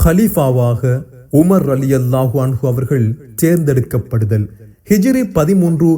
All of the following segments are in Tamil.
ஹலீஃபாவாக உமர் அலி அல்லாஹு அன்ஹு அவர்கள் தேர்ந்தெடுக்கப்படுதல் ஹிஜ்ரி பதிமூன்று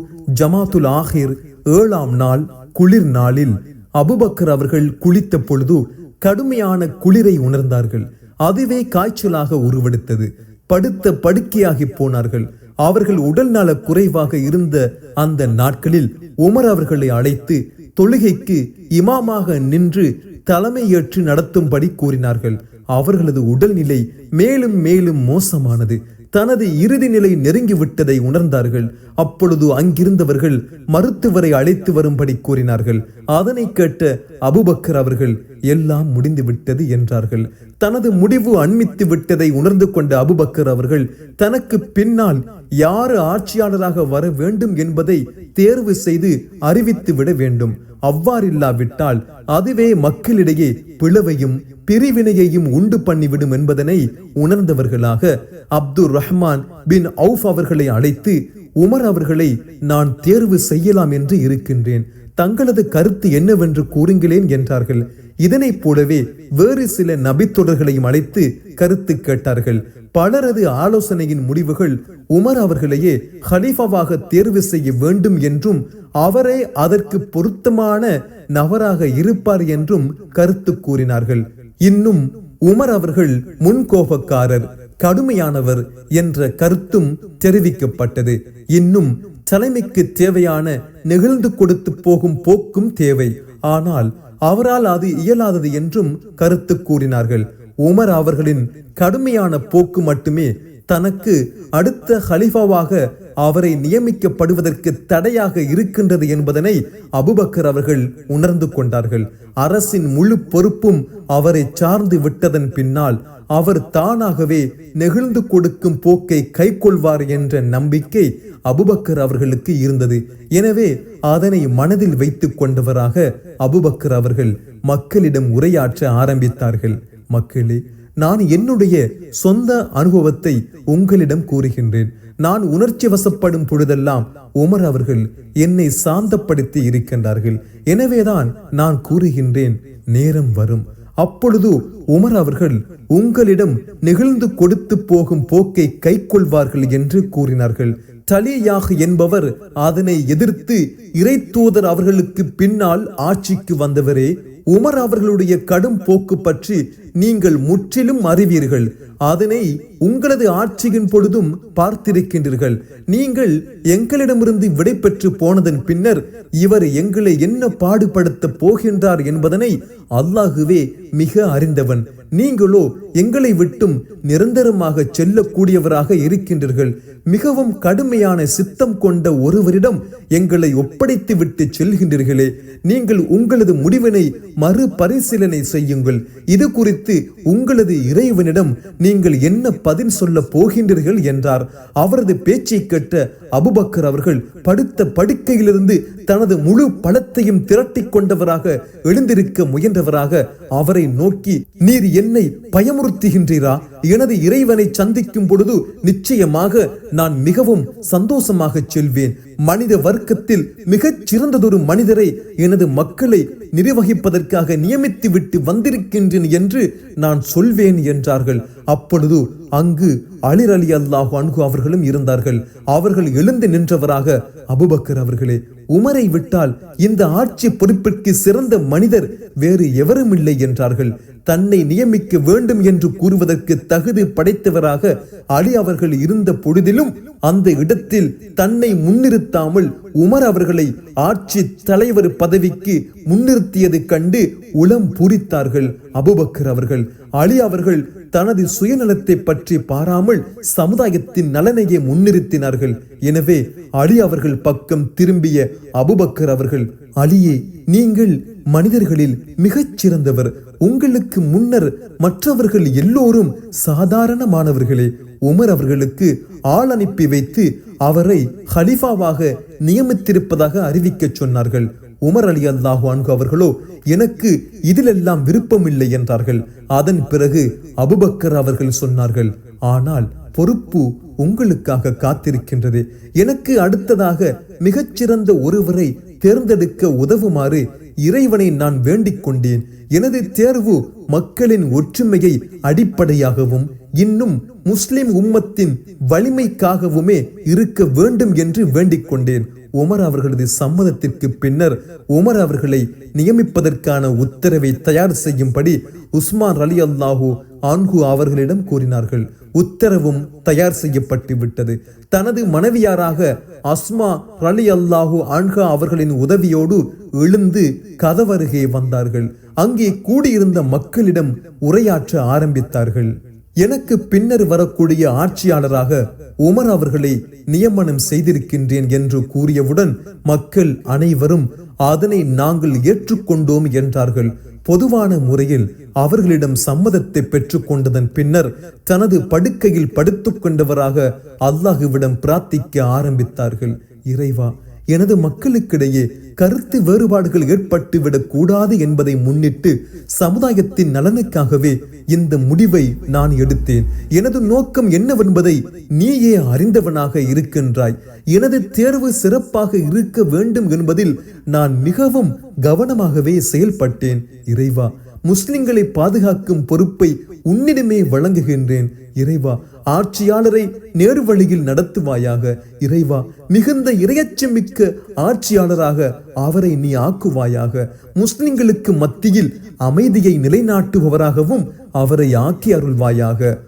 ஜமாத்துல் ஆஹிர் ஏழாம் நாள் குளிர் நாளில் அபுபக்கர் அவர்கள் குளித்த பொழுது கடுமையான குளிரை உணர்ந்தார்கள் அதுவே காய்ச்சலாக உருவெடுத்தது படுத்த படுக்கையாகி போனார்கள் அவர்கள் உடல் நல குறைவாக இருந்த அந்த நாட்களில் உமர் அவர்களை அழைத்து தொழுகைக்கு இமாமாக நின்று தலைமையேற்று நடத்தும்படி கூறினார்கள் அவர்களது உடல்நிலை மேலும் மேலும் மோசமானது. தனது இறுதி நிலை நெருங்கி விட்டதை உணர்ந்தார்கள். அப்பொழுது அங்கிருந்தவர்கள் மருத்துவரை அழைத்து வரும்படி கூறினார்கள். அதனை கேட்ட அபுபக்கர் அவர்கள் எல்லாம் முடிந்துவிட்டது என்றார்கள். தனது முடிவு அண்மித்து விட்டதை உணர்ந்து கொண்ட அபுபக்கர் அவர்கள் தனக்கு பின்னால் யாரு ஆட்சியாளராக வர வேண்டும் என்பதை தேர்வு செய்து அறிவித்து விட வேண்டும். அவ்வாறில்லாவிட்டால் அதுவே மக்களிடையே பிளவையும் பிரிவினையையும் உண்டு பண்ணிவிடும் என்பதனை உணர்ந்தவர்களாக அப்துல் ரஹ்மான் பின் அவுஃப் அவர்களை அழைத்து உமர் அவர்களை நான் தேர்வு செய்யலாம் என்று இருக்கின்றேன். தங்களது கருத்து என்னவென்று கூறுங்களேன் என்றார்கள். இதனைப் போலவே வேறு சில நபித்தொடர்களையும் அழைத்து கருத்து கேட்டார்கள். பலரது ஆலோசனையின் முடிவுகள் உமர் அவர்களையே ஹலீஃபாவாக தேர்வு செய்ய வேண்டும் என்றும் அவரே அதற்கு பொருத்தமான நபராக இருப்பார் என்றும் கருத்து கூறினார்கள். இன்னும் உமர் அவர்கள் முன்கோபக்காரர் கடுமையானவர் என்ற கருத்தும் தெரிவிக்கப்பட்டது. இன்னும் தலைமைக்கு தேவையான நெகிழ்ந்து கொடுத்து போகும் போக்கும் தேவை. ஆனால் அவரால் அது இயலாதது என்றும் கருத்து கூறினார்கள். உமர் அவர்களின் கடுமையான போக்கு மட்டுமே தனக்கு அடுத்த ஹலிஃபாவாக அவரை நியமிக்கப்படுவதற்கு தடையாக இருக்கின்றது என்பதனை அபுபக்கர் அவர்கள் உணர்ந்து கொண்டார்கள். அரசின் முழு பொறுப்பும் அவரை சார்ந்து விட்டதன் பின்னால் அவர் தானாகவே நெகிழ்ந்து கொடுக்கும் போக்கை கைக்கொள்வார் என்ற நம்பிக்கை அபுபக்கர் அவர்களுக்கு இருந்தது. எனவே அதனை மனதில் வைத்துக் கொண்டவராக அபுபக்கர் அவர்கள் மக்களிடம் உரையாற்ற ஆரம்பித்தார்கள். மக்களே நான் என்னுடைய சொந்த அனுபவத்தை உங்களிடம் கூறுகின்றேன். நான் உணர்ச்சி வசப்படும் பொழுதெல்லாம் உமர் அவர்கள் என்னை சாந்தப்படுத்தி இருக்கின்றார்கள். எனவேதான் நான் கூறுகின்றேன் நேரம் வரும். அப்பொழுது உமர் அவர்கள் உங்களிடம் நெகிழ்ந்து கொடுத்து போகும் போக்கை கைக்கொள்வார்கள் என்று கூறினார்கள். தலியாக என்பவர் அதனை எதிர்த்து இறை தூதர் அவர்களுக்கு பின்னால் ஆட்சிக்கு வந்தவரே உமர் அவர்களுடைய கடும் போக்கு பற்றி நீங்கள் முற்றிலும் அறிவீர்கள். அதனை உங்களது ஆட்சியின் பொழுதும் பார்த்திருக்கின்றீர்கள். நீங்கள் எங்களிடமிருந்து விடை பெற்று போனதன் பின்னர் இவர் எங்களை என்ன பாடுபடுத்த போகின்றார் என்பதனை அல்லாஹுவே மிக அறிந்தவன். நீங்களோ எங்களை விட்டும் நிரந்தரமாக செல்லக்கூடியவராக இருக்கின்றீர்கள். மிகவும் கடுமையான சித்தம் கொண்ட ஒருவரிடம் எங்களை ஒப்படைத்து விட்டு செல்கின்றீர்களே. நீங்கள் உங்களது முடிவினை மறுபரிசீலனை செய்யுங்கள். இது குறித்து உங்களது இறைவனிடம் நீங்கள் என்ன பதில் சொல்ல போகின்றீர்கள் என்றார். அவரது பேச்சை கேட்ட அபுபக்கர் அவர்கள் படுத்த படுக்கையிலிருந்து தனது முழு பலத்தையும் திரட்டி கொண்டவராக எழுந்திருக்க முயன்றவராக அவரை நோக்கி நீர் என்னை பயமுறுத்துகின்றீரா? எனது இறைவனை சந்திக்கும் பொழுது நிச்சயமாக நான் மிகவும் சந்தோஷமாக செல்வேன். மனித வர்க்கத்தில் மிகச் சிறந்ததொரு மனிதரை எனது மக்களை நிர்வகிப்பதற்காக நியமித்து விட்டு வந்திருக்கின்றேன் என்று நான் சொல்வேன் என்றார்கள். அப்பொழுது அங்கு அலிர் அலி அல்லாஹு அன்கு அவர்களும் இருந்தார்கள். அவர்கள் எழுந்து நின்றவராக அபுபக்கர் அவர்களே உமரை விட்டால் இந்த ஆட்சி பொறுப்பிற்கு சிறந்த மனிதர் வேறு எவரும் இல்லை என்றார்கள். தன்னை நியமிக்க வேண்டும் என்று கூறுவதற்கு தகுதி படைத்தவராக அலி அவர்கள் இருந்த பொழுதிலும் அந்த இடத்தில் தன்னை முன்னிறுத்தாமல் உமர் அவர்களை ஆட்சி தலைவர் பதவிக்கு முன்னிறுத்தியது கண்டு உளம் பூரித்தார்கள். அபுபக்கர் அவர்கள் அலி அவர்கள் தனது சுயநலத்தை பற்றி பாராமல் சமுதாயத்தின் நலனையே முன்னிறுத்தினார்கள். எனவே அலி அவர்கள் பக்கம் திரும்பிய அபுபக்கர் அவர்கள் அலியே நீங்கள் மனிதர்களில் மிகச் சிறந்தவர் உங்களுக்கு முன்னர் மற்றவர்கள் எல்லோரும் சாதாரணமானவர்களே உமர் அவர்களுக்கு ஆள் அனுப்பி வைத்து அவரை ஹலிஃபாவாக நியமித்திருப்பதாக அறிவிக்க சொன்னார்கள். உமர் அலி அல்லாஹு அன்கு அவர்களோ எனக்கு இதிலெல்லாம் விருப்பமில்லை என்றார்கள். அதன் பிறகு அபுபக்கர் அவர்கள் சொன்னார்கள் ஆனால் பொறுப்பு உங்களுக்காக காத்திருக்கின்றது. எனக்கு அடுத்ததாக மிகச்சிறந்த ஒருவரை தேர்ந்தெடுக்க உதவுமாறு இறைவனை நான் வேண்டிக் கொண்டேன் எனது தேர்வு மக்களின் ஒற்றுமையை அடிப்படையாகவும் இன்னும் முஸ்லிம் உம்மத்தின் வலிமைக்காகவுமே இருக்க வேண்டும் என்று வேண்டிக் கொண்டேன் உமர் அவர்களது சம்மதத்திற்கு பின்னர் உமர் அவர்களை நியமிப்பதற்கான உத்தரவை தயார் செய்யும்படி உஸ்மான் அலி அல்லாஹூ ஆன்கு அவர்களிடம் கூறினார்கள். உத்தரவும் தயார் செய்யப்பட்டு விட்டது. தனது மனைவியாராக அஸ்மா ரலி அல்லாஹு ஆன்கா அவர்களின் உதவியோடு எழுந்து கதவருகே வந்தார்கள். அங்கே கூடியிருந்த மக்களிடம் உரையாற்ற ஆரம்பித்தார்கள். எனக்கு பின்னர் வரக்கூடிய ஆட்சியாளராக உமர் அவர்களை நியமனம் செய்திருக்கின்றேன் என்று கூறியவுடன் மக்கள் அனைவரும் அதனை நாங்கள் ஏற்றுக்கொண்டோம் என்றார்கள். பொதுவான முறையில் அவர்களிடம் சம்மதத்தை பெற்றுக்கொண்டதன் பின்னர் தனது படுக்கையில் படுத்துக் கொண்டவராக அல்லாஹுவிடம் பிரார்த்திக்க ஆரம்பித்தார்கள். இறைவா எனது மக்களுக்கிடையே கருத்து வேறுபாடுகள் ஏற்பட்டுவிடக் கூடாது என்பதை முன்னிட்டு சமுதாயத்தின் நலனுக்காகவே இந்த முடிவை நான் எடுத்தேன். எனது நோக்கம் என்னவென்பதை நீயே அறிந்தவனாக இருக்கின்றாய். எனது தேர்வு சிறப்பாக இருக்க வேண்டும் என்பதில் நான் மிகவும் கவனமாகவே செயல்பட்டேன். இறைவா முஸ்லிம்களை பாதுகாக்கும் பொறுப்பை உன்னிடமே வழங்குகின்றேன். இறைவா ஆட்சியாளரை நேர்வழியில் நடத்துவாயாக. இறைவா மிகுந்த இரையச்சமிக்க ஆட்சியாளராக அவரை நீ ஆக்குவாயாக. முஸ்லிம்களுக்கு மத்தியில் அமைதியை நிலைநாட்டுபவராகவும் அவரை ஆக்கி அருள்வாயாக.